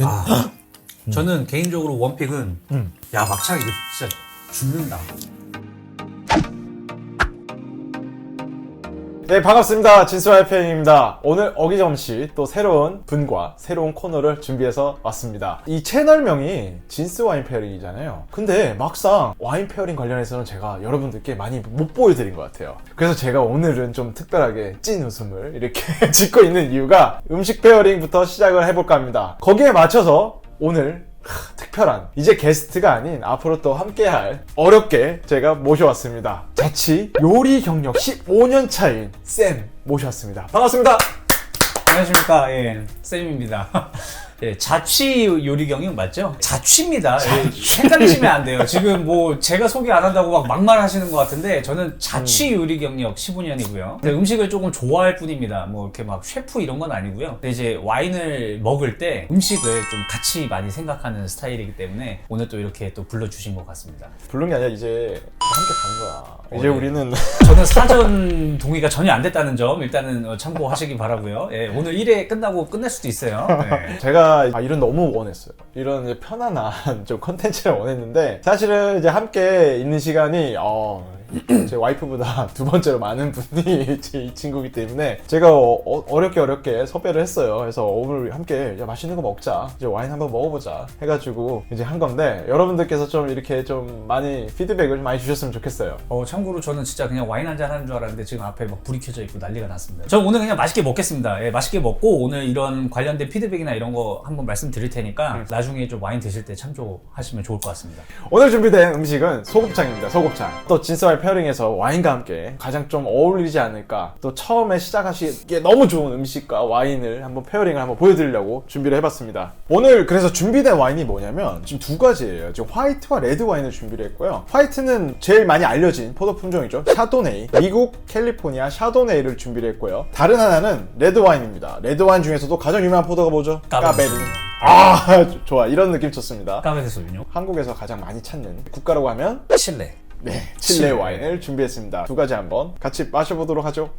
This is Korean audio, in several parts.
아, 저는 개인적으로 원픽은 음. 야 막창 이거 진짜 죽는다. 네 반갑습니다. 진수와의 팬입니다. 오늘 어기점시 또 새로운 분과 새로운 코너를 준비해서 왔습니다. 이 채널명이 진스 와인 페어링이잖아요. 근데 막상 와인 페어링 관련해서는 제가 여러분들께 많이 못 보여드린 것 같아요. 그래서 제가 오늘은 좀 특별하게 찐 웃음을 이렇게 짓고 있는 이유가 음식 페어링부터 시작을 해볼까 합니다. 거기에 맞춰서 오늘 하, 특별한 이제 게스트가 아닌 앞으로 또 함께할 어렵게 제가 모셔왔습니다. 자취 요리 경력 15년 차인 쌤 모셔왔습니다. 반갑습니다. 안녕하십니까 예 쌤입니다. 예, 자취 요리 경영 맞죠? 자취입니다. 예, 헷갈리시면 안 돼요. 지금 뭐 제가 소개 안 한다고 막 막말하시는 것 같은데 저는 자취 요리 경력 15년이고요. 음식을 조금 좋아할 뿐입니다. 뭐 이렇게 막 셰프 이런 건 아니고요. 근데 이제 와인을 먹을 때 음식을 좀 같이 많이 생각하는 스타일이기 때문에 오늘 또 이렇게 또 불러주신 것 같습니다. 부른 게 아니라 이제 함께 가는 거야. 이제 네. 우리는 저는 사전 동의가 전혀 안 됐다는 점 일단은 어, 참고하시기 바라고요. 예, 오늘 1회 끝나고 끝낼 수도 있어요. 네. 제가 아, 이런 너무 원했어요. 이런 이제 편안한 좀 컨텐츠를 원했는데 사실은 이제 함께 있는 시간이 어, 제 와이프보다 두 번째로 많은 분이 제 이 친구기 때문에 제가 어, 렵게 어렵게 섭외를 했어요. 그래서 오늘 함께 야, 맛있는 거 먹자. 이제 와인 한번 먹어보자 해가지고 이제 한 건데 여러분들께서 좀 이렇게 좀 많이 피드백을 좀 많이 주셨으면 좋겠어요. 어, 참고로 저는 진짜 그냥 와인 한 잔 하는 줄 알았는데 지금 앞에 막 불이 켜져 있고 난리가 났습니다. 저 오늘 그냥 맛있게 먹겠습니다. 예, 맛있게 먹고 오늘 이런 관련된 피드백이나 이런 거 한번 말씀드릴 테니까 나중에 좀 와인 드실 때 참조하시면 좋을 것 같습니다. 오늘 준비된 음식은 소곱창입니다. 소곱창. 또 진스와의 페어링에서 와인과 함께 가장 좀 어울리지 않을까. 또 처음에 시작하시기에 너무 좋은 음식과 와인을 한번 페어링을 한번 보여드리려고 준비를 해봤습니다. 오늘 그래서 준비된 와인이 뭐냐면 지금 두 가지예요. 지금 화이트와 레드 와인을 준비를 했고요. 화이트는 제일 많이 알려진 포도 품종이죠. 샤도네이. 미국 캘리포니아 샤도네이를 준비를 했고요. 다른 하나는 레드 와인입니다. 레드 와인 중에서도 가장 유명한 포도가 뭐죠? 까베르네. 아 좋아 이런 느낌 좋습니다. 까베르 소비뇽, 한국에서 가장 많이 찾는 국가라고 하면 칠레. 네, 칠레. 와인을 준비했습니다. 두 가지 한번 같이 마셔보도록 하죠.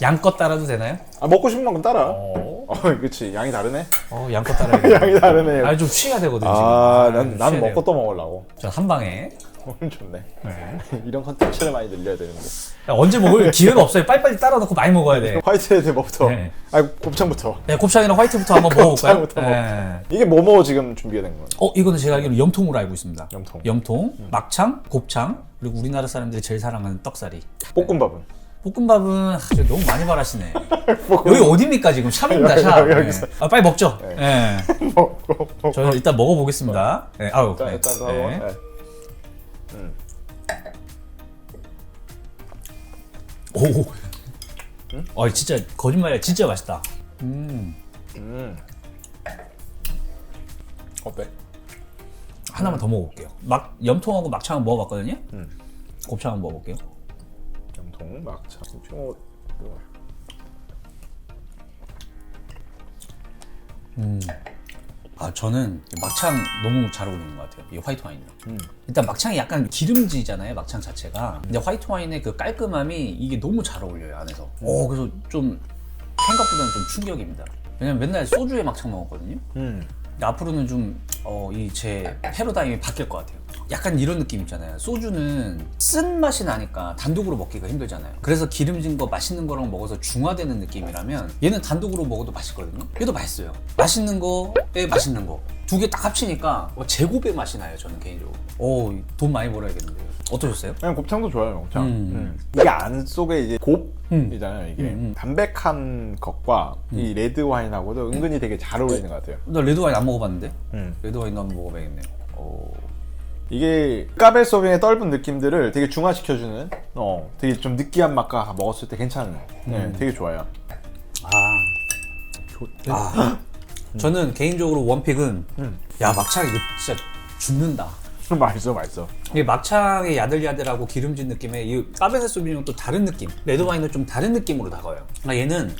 양껏 따라도 되나요? 아, 먹고 싶은 만큼 따라. 어, 어, 그치. 양이 다르네. 어 양껏 따라야 양이 다르네. 아, 좀 취해야 되거든요. 아, 지금. 난, 난 취해야 먹고 돼요. 또 먹으려고. 전한 방에. 오늘 좋네. 네. 이런 컨텐츠를 많이 늘려야 되는데. 야, 언제 먹을 기회가 없어요. 빨리빨리 따라 놓고 많이 먹어야 돼. 화이트 헤드 뭐부터? 네. 아, 곱창부터. 네, 곱창이랑 화이트부터 한번 먹어볼까요? 곱창부터 네. 이게 뭐뭐 지금 준비가 된 거예요? 어, 이거는 제가 알기로 염통으로 알고 있습니다. 염통. 염통, 막창, 곱창, 그리고 우리나라 사람들이 제일 사랑하는 떡사리. 볶음밥은? 볶음밥은 아, 저 너무 많이 바라시네. 여기 어딥니까 지금? 샵입니다, 샵. 여기, 네. 여기서. 아, 빨리 먹죠. 네. 먹고. 저는 일단 먹어보겠습니다. 네, 아우. 일단, 네. 일단 네. 한번. 네. 오. 어, 진짜 거짓말이야. 진짜 맛있다. 음. 음. 어때? 하나만 더 먹어볼게요. 막 염통하고 막창은 먹어봤거든요. 음. 곱창 한번 먹어볼게요. 염통, 막창, 좀 아 저는 막창 너무 잘 어울리는 것 같아요. 이 화이트 와인이랑. 음. 일단 막창이 약간 기름지잖아요. 막창 자체가. 근데 화이트 와인의 그 깔끔함이 이게 너무 잘 어울려요 안에서. 오 그래서 좀 생각보다는 좀 충격입니다. 왜냐면 맨날 소주에 막창 먹었거든요. 음. 근데 앞으로는 좀 어, 이 제 패러다임이 바뀔 것 같아요. 약간 이런 느낌 있잖아요. 소주는 쓴 맛이 나니까 단독으로 먹기가 힘들잖아요. 그래서 기름진 거 맛있는 거랑 먹어서 중화되는 느낌이라면 얘는 단독으로 먹어도 맛있거든요. 얘도 맛있어요. 맛있는 거에 맛있는 거. 두 개 딱 합치니까 어, 제곱의 맛이 나요. 저는 개인적으로. 오, 돈 많이 벌어야겠는데요. 어떠셨어요? 그냥 곱창도 좋아요, 곱창. 음. 음. 이게 안 속에 이제 곱이잖아요, 이게. 음, 음. 담백한 것과 이 레드 와인하고도 은근히 되게 잘 어울리는 것 같아요. 나 레드 와인 안 먹어봤는데? 음. 레드 와인도 한번 먹어봐야겠네요. 오. 이게 까베 소빙의 넓은 느낌들을 되게 중화시켜주는, 어, 되게 좀 느끼한 맛과 먹었을 때 괜찮은, 네, 되게 좋아요. 아. 아. 저는 개인적으로 원픽은 음. 야 막창 이거 진짜 죽는다. 맛있어, 맛있어. 이게 막창의 야들야들하고 기름진 느낌에 이 까베네 소비뇽은 또 다른 느낌. 레드 와인은 좀 다른 느낌으로 다가와요. 그러니까 얘는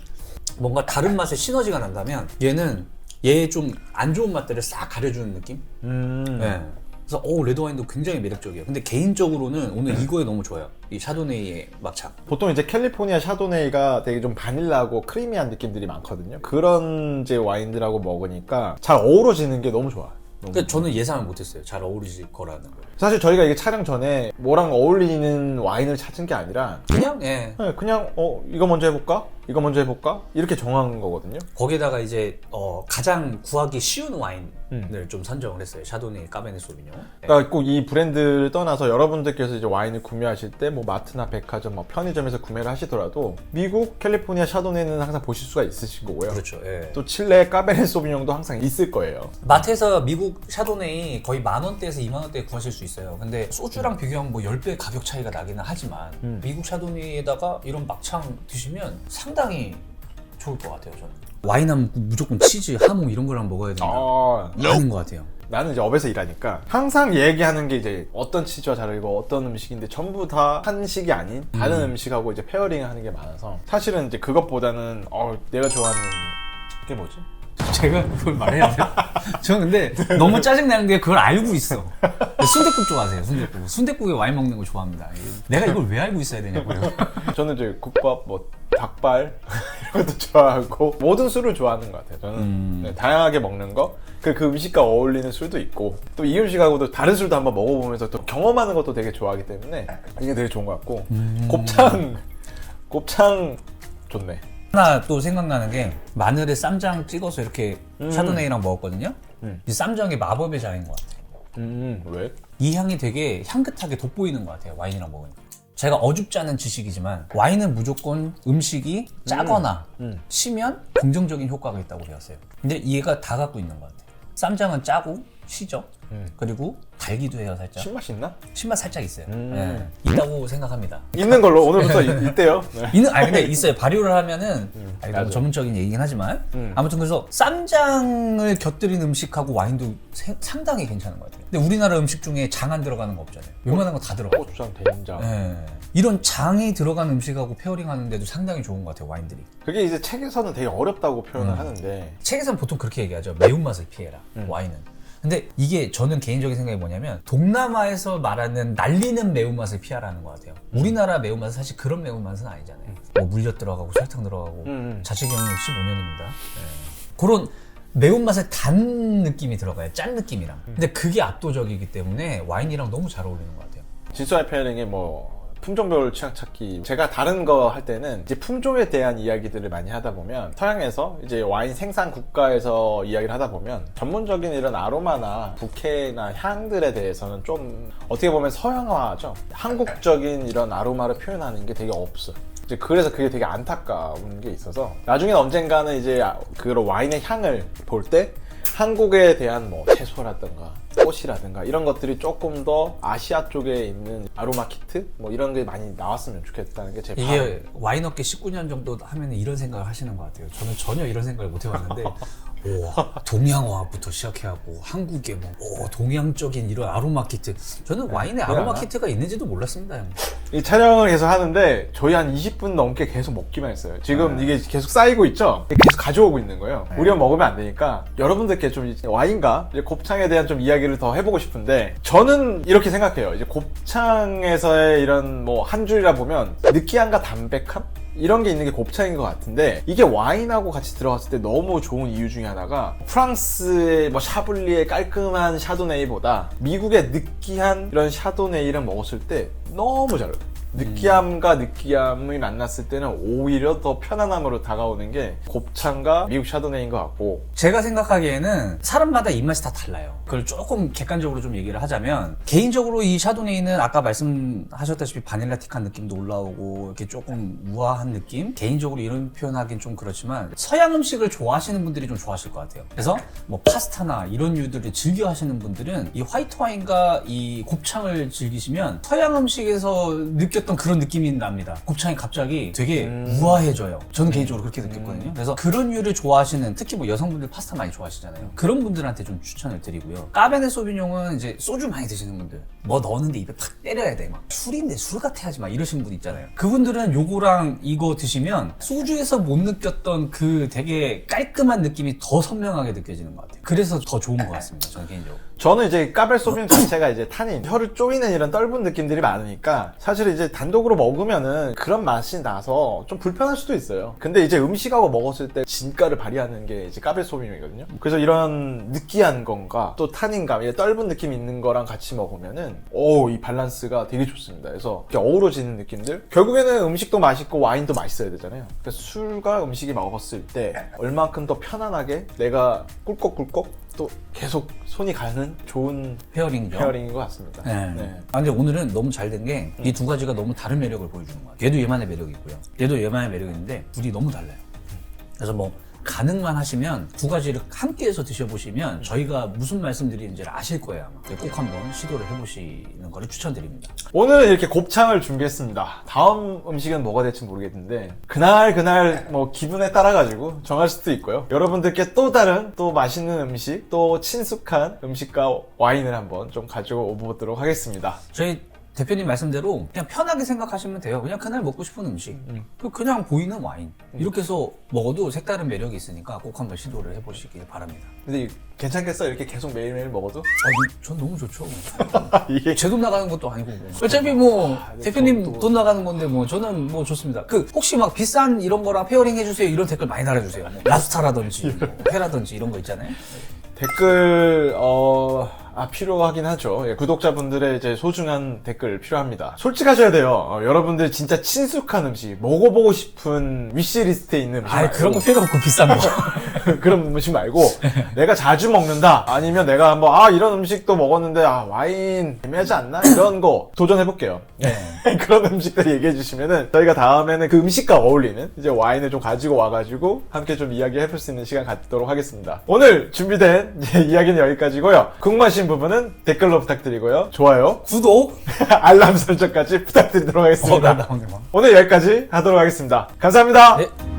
뭔가 다른 맛의 시너지가 난다면 얘는 얘의 좀 안 좋은 맛들을 싹 가려주는 느낌? 음. 네. 그래서 오 레드 와인도 굉장히 매력적이에요. 근데 개인적으로는 오늘 이거에 너무 좋아요. 이 샤도네이의 막차. 보통 이제 캘리포니아 샤도네이가 되게 좀 바닐라하고 크리미한 느낌들이 많거든요. 그런 이제 와인들하고 먹으니까 잘 어우러지는 게 너무. 너무. 그러니까 저는 예상을 못했어요. 잘 어우러질 거라는 걸. 사실 저희가 이게 촬영 전에 뭐랑 어울리는 와인을 찾은 게 아니라 그냥 예. 네, 그냥 어 이거 먼저 해볼까? 이거 먼저 해볼까? 이렇게 정한 거거든요. 거기다가 이제 어, 가장 구하기 쉬운 와인을 음. 좀 선정을 했어요. 샤도네이, 까베네 소비뇽. 예. 그러니까 꼭 이 브랜드를 떠나서 여러분들께서 이제 와인을 구매하실 때 뭐 마트나 백화점, 뭐 편의점에서 구매를 하시더라도 미국 캘리포니아 샤도네는 항상 보실 수가 있으신 거고요. 그렇죠. 예. 또 칠레 까베네 소비뇽도 항상 있을 거예요. 마트에서 미국 샤도네이 거의 만 원대에서 2만 원대에 구하실 수 있어요. 근데 소주랑 비교하면 뭐 10배 가격 차이가 나기는 하지만 음. 미국 샤도네이에다가 이런 막창 드시면 상 당히 좋을 것 같아요, 저는. 와인 하면 무조건 치즈, 하모 이런 거랑 먹어야 된다. 아, 아닌 것 같아요. 나는 이제 업에서 일하니까 항상 얘기하는 게 이제 어떤 치즈와 잘 어울리고 어떤 음식인데 전부 다 한식이 아닌 다른 음. 식하고 이제 페어링을 하는 게 많아서 사실은 이제 그것보다는 어, 내가 좋아하는 게 뭐지? 제가 그걸 말해야 돼요? 저는 근데 너무 짜증나는 게 그걸 알고 있어. 순대국 좋아하세요, 순대국. 순대국에 와인 먹는 거 좋아합니다. 내가 이걸 왜 알고 있어야 되냐고요. 저는 이제 국밥, 뭐 닭발 이런 것도 좋아하고 모든 술을 좋아하는 것 같아요. 저는 음. 네, 다양하게 먹는 거. 그, 그 음식과 어울리는 술도 있고 또 이 음식하고도 다른 술도 한번 먹어보면서 또 경험하는 것도 되게 좋아하기 때문에 이게 되게 좋은 것 같고 음. 곱창 곱창 좋네. 하나 또 생각나는 게 마늘에 쌈장 찍어서 이렇게 음. 샤도네이랑 먹었거든요. 음. 이 쌈장이 마법의 장인 것 같아요. 음 왜? 이 향이 되게 향긋하게 돋보이는 것 같아요. 와인이랑 먹으니까. 제가 어줍지 않은 지식이지만 와인은 무조건 음식이 짜거나 음. 시면 긍정적인 효과가 있다고 배웠어요. 근데 얘가 다 갖고 있는 것 같아요. 쌈장은 짜고 시죠. 음. 그리고 달기도 해요 살짝. 신맛 있나? 신맛 살짝 있어요. 음. 네, 있다고 생각합니다. 있는 걸로 오늘부터 이- 있대요. 네. 있는 아니 근데 있어요. 발효를 하면은 아니, 너무 맞아. 전문적인 얘기긴 하지만 음. 아무튼 그래서 쌈장을 곁들인 음식하고 와인도 세- 상당히 괜찮은 것 같아요. 근데 우리나라 음식 중에 장 안 들어가는 거 없잖아요. 웬만한 거 다 들어가. 요 고추장, 된장. 예. 이런 장이 들어간 음식하고 페어링 하는데도 상당히 좋은 것 같아요. 와인들이. 그게 이제 책에서는 되게 어렵다고 표현을 음. 하는데 책에서는 보통 그렇게 얘기하죠. 매운맛을 피해라. 음. 와인은. 근데 이게 저는 개인적인 생각이 뭐냐면 동남아에서 말하는 날리는 매운맛을 피하라는 것 같아요. 우리나라 매운맛은 사실 그런 매운맛은 아니잖아요. 뭐 물엿 들어가고 설탕 들어가고 음, 음. 자취 경력 15년입니다. 그런 매운맛의 단 느낌이 들어가요. 짠 느낌이랑. 근데 그게 압도적이기 때문에 와인이랑 너무 잘 어울리는 것 같아요. 진수할 페어링의 뭐 품종별 취향 찾기. 제가 다른 거 할 때는 이제 품종에 대한 이야기들을 많이 하다 보면 서양에서 이제 와인 생산 국가에서 이야기를 하다 보면 전문적인 이런 아로마나 부케나 향들에 대해서는 좀 어떻게 보면 서양화죠. 한국적인 이런 아로마를 표현하는 게 되게 없어요. 이제 그래서 그게 되게 안타까운 게 있어서 나중에 언젠가는 이제 아- 그런 와인의 향을 볼때 한국에 대한 뭐 채소라든가 꽃이라든가 이런 것들이 조금 더 아시아 쪽에 있는 아로마 키트 뭐 이런 게 많이 나왔으면 좋겠다는 게 제 바람. 이게 와인업계 19년 정도 하면 이런 생각을 하시는 것 같아요. 저는 전혀 이런 생각을 못 해봤는데, 오, 동양화부터 시작해갖고 한국의 뭐 오, 동양적인 이런 아로마 키트. 저는 와인에 아로마 그래. 키트가 있는지도 몰랐습니다. 형. 이 촬영을 계속 하는데 저희 한 20분 넘게 계속 먹기만 했어요. 지금 이게 계속 쌓이고 있죠? 계속 가져오고 있는 거예요. 우리가 먹으면 안 되니까 여러분들께 좀 이제 와인과 이제 곱창에 대한 좀 이야기를 더 해보고 싶은데 저는 이렇게 생각해요. 이제 곱창에서의 이런 뭐 한 줄이라 보면 느끼함과 담백함? 이런 게 있는 게 곱창인 것 같은데 이게 와인하고 같이 들어갔을 때 너무 좋은 이유 중에 하나가 프랑스의 뭐 샤블리의 깔끔한 샤도네이보다 미국의 느끼한 이런 샤도네이를 먹었을 때 너무 잘 어울려요. 느끼함과 느끼함이 만났을 때는 오히려 더 편안함으로 다가오는 게 곱창과 미국 샤도네이인 것 같고 제가 생각하기에는 사람마다 입맛이 다 달라요. 그걸 조금 객관적으로 좀 얘기를 하자면 개인적으로 이 샤도네이는 아까 말씀하셨다시피 바닐라틱한 느낌도 올라오고 이렇게 조금 우아한 느낌? 개인적으로 이런 표현하기는 좀 그렇지만 서양 음식을 좋아하시는 분들이 좀 좋아하실 것 같아요. 그래서 뭐 파스타나 이런 류들을 즐겨 하시는 분들은 이 화이트 와인과 이 곱창을 즐기시면 서양 음식에서 느꼈던 느꼈던 그런 느낌이 납니다. 곱창이 갑자기 되게 음. 우아해져요. 저는 개인적으로 그렇게 느꼈거든요. 그래서 그런 류를 좋아하시는 특히 뭐 여성분들 파스타 많이 좋아하시잖아요. 그런 분들한테 좀 추천을 드리고요. 까베네 소비뇽은 이제 소주 많이 드시는 분들 뭐 넣었는데 입에 팍 때려야 돼. 막 술인데 술 같아 하지 마 이러신 분 있잖아요. 그분들은 요거랑 이거 드시면 소주에서 못 느꼈던 그 되게 깔끔한 느낌이 더 선명하게 느껴지는 것 같아요. 그래서 더 좋은 것 같습니다. 저는 개인적으로. 저는 이제 까벨 소비뇽 자체가 이제 타닌, 혀를 쪼이는 이런 떫은 느낌들이 많으니까 사실 이제 단독으로 먹으면은 그런 맛이 나서 좀 불편할 수도 있어요. 근데 이제 음식하고 먹었을 때 진가를 발휘하는 게 이제 까벨 소비뇽이거든요. 그래서 이런 느끼한 건가 또 타닌감, 이 떫은 느낌 있는 거랑 같이 먹으면은 오, 이 밸런스가 되게 좋습니다. 그래서 이렇게 어우러지는 느낌들. 결국에는 음식도 맛있고 와인도 맛있어야 되잖아요. 그래서 술과 음식이 먹었을 때 얼만큼 더 편안하게 내가 꿀꺽꿀꺽 또 계속 손이 가는 좋은 페어링이죠. 페어링인 것 같습니다. 네. 네. 아, 근데 오늘은 너무 잘 된 게 이 두 가지가 너무 다른 매력을 보여주는 거예요. 얘도 얘만의 매력이 있고요. 얘도 얘만의 매력이 있는데 둘이 너무 달라요. 그래서 뭐 가능만 하시면 두 가지를 함께 해서 드셔보시면 저희가 무슨 말씀드리는지를 아실 거예요 아마. 꼭 한번 시도를 해보시는 거를 추천드립니다. 오늘은 이렇게 곱창을 준비했습니다. 다음 음식은 뭐가 될지 모르겠는데 그날 그날 뭐 기분에 따라 가지고 정할 수도 있고요. 여러분들께 또 다른 또 맛있는 음식 또 친숙한 음식과 와인을 한번 좀 가지고 오보도록 하겠습니다. 저희 대표님 말씀대로 그냥 편하게 생각하시면 돼요. 그냥 그날 먹고 싶은 음식. 그 그냥 보이는 와인. 이렇게 해서 먹어도 색다른 매력이 있으니까 꼭 한번 시도를 해보시길 바랍니다. 근데 괜찮겠어? 이렇게 계속 매일매일 먹어도? 아, 전 너무 좋죠. 이게 제 돈 나가는 것도 아니고 뭐. 어차피 뭐 네, 대표님 또- 또- 돈 나가는 건데 뭐 저는 뭐 좋습니다. 그 혹시 막 비싼 이런 거랑 페어링 해주세요 이런 댓글 많이 달아주세요. 뭐 랍스타라든지 뭐 회라든지 이런 거 있잖아요. 댓글 어... 아 필요하긴 하죠. 예, 구독자분들의 이제 소중한 댓글 필요합니다. 솔직하셔야 돼요. 어, 여러분들 진짜 친숙한 음식, 먹어보고 싶은 위시리스트에 있는 음식. 아 말고 그런 거 필요 없고 비싼 거. 그런 음식 말고 내가 자주 먹는다 아니면 내가 한번 아 이런 음식도 먹었는데 아 와인 애매하지 않나 이런 거 도전해 볼게요 네. 그런 음식들 얘기해 주시면은 저희가 다음에는 그 음식과 어울리는 이제 와인을 좀 가지고 와가지고 함께 좀 이야기해 볼 수 있는 시간 갖도록 하겠습니다 오늘 준비된 이제 이야기는 여기까지고요 궁 금하신 부분은 댓글로 부탁드리고요 좋아요 구독. 알람 설정까지 부탁드리도록 어, 하겠습니다 나 나오네 막. 오늘 여기까지 하도록 하겠습니다 감사합니다 네.